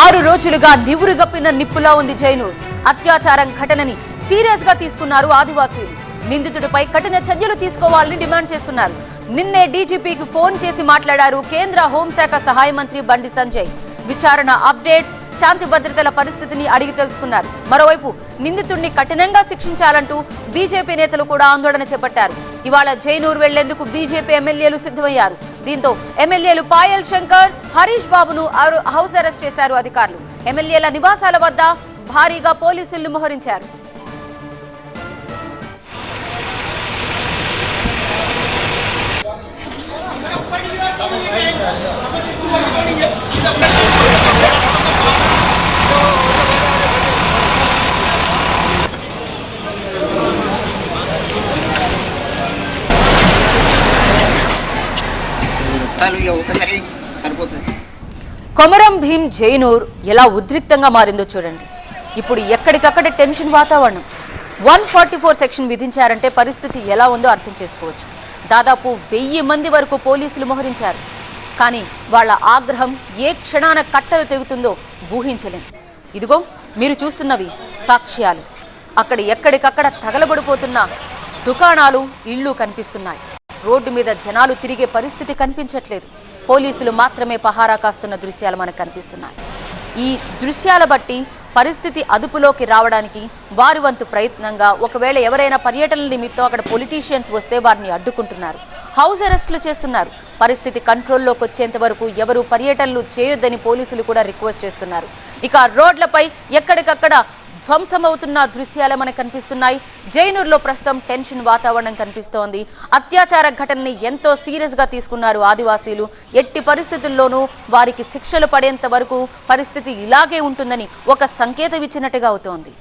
ఆరు రోజులుగా నివురుగప్పిన నిప్పులా ఉంది జైనూర్. అత్యాచారం ఘటనని సీరియస్గా తీసుకున్నారు ఆదివాసీలు. నిందితుడిపై కఠిన చర్యలు తీసుకోవాలని డిమాండ్ చేస్తున్నారు. నిన్నే డీజీపీకి ఫోన్ చేసి మాట్లాడారు కేంద్ర హోంశాఖ సహాయ మంత్రి బండి సంజయ్. విచారణ అప్డేట్స్ శాంతి భద్రతల పరిస్థితిని అడిగి తెలుసుకున్నారు. మరోవైపు నిందితుడిని కఠినంగా శిక్షించాలంటూ బీజేపీ నేతలు కూడా ఆందోళన చేపట్టారు. ఇవాళ జైనూరు వెళ్ళేందుకు బీజేపీ ఎమ్మెల్యేలు సిద్ధమయ్యారు. దీంతో ఎమ్మెల్యేలు పాయల్ శంకర్ హరీష్ బాబును హౌస్ అరెస్ట్ చేశారు అధికారులు. ఎమ్మెల్యేల నివాసాల వద్ద భారీగా పోలీసులు మోహరించారు. ఒకసారి సరిపోతుంది కొమరం భీం జైనూర్ ఎలా ఉద్రిక్తంగా మారిందో చూడండి. ఇప్పుడు ఎక్కడికక్కడ టెన్షన్ వాతావరణం. వన్ ఫార్టీ ఫోర్ సెక్షన్ విధించారంటే పరిస్థితి ఎలా ఉందో అర్థం చేసుకోవచ్చు. దాదాపు వెయ్యి మంది వరకు పోలీసులు మోహరించారు. కానీ వాళ్ళ ఆగ్రహం ఏ క్షణాన కట్టలు తెగుతుందో ఊహించలేం. ఇదిగో మీరు చూస్తున్నవి సాక్ష్యాలు. అక్కడ ఎక్కడికక్కడ తగలబడిపోతున్న దుకాణాలు ఇళ్ళు కనిపిస్తున్నాయి. రోడ్డు మీద జనాలు తిరిగే పరిస్థితి కనిపించట్లేదు. పోలీసులు మాత్రమే పహారా కాస్తున్న దృశ్యాలు మనకు కనిపిస్తున్నాయి. ఈ దృశ్యాల బట్టి పరిస్థితి అదుపులోకి రావడానికి వారి వంతు ప్రయత్నంగా ఒకవేళ ఎవరైనా పర్యటన నిమిత్తం అక్కడ పొలిటీషియన్స్ వస్తే వారిని అడ్డుకుంటున్నారు. హౌస్ అరెస్టులు చేస్తున్నారు. పరిస్థితి కంట్రోల్లోకి వచ్చేంత వరకు ఎవరు పర్యటనలు చేయొద్దని పోలీసులు కూడా రిక్వెస్ట్ చేస్తున్నారు. ఇక రోడ్లపై ఎక్కడికక్కడ ధ్వంసమవుతున్న దృశ్యాలే మనకు కనిపిస్తున్నాయి. జైనూర్లో ప్రస్తుతం టెన్షన్ వాతావరణం కనిపిస్తోంది. అత్యాచార ఘటనని ఎంతో సీరియస్గా తీసుకున్నారు ఆదివాసీలు. ఎట్టి పరిస్థితుల్లోనూ వారికి శిక్షలు పడేంత వరకు పరిస్థితి ఇలాగే ఉంటుందని ఒక సంకేతం ఇచ్చినట్టుగా అవుతోంది.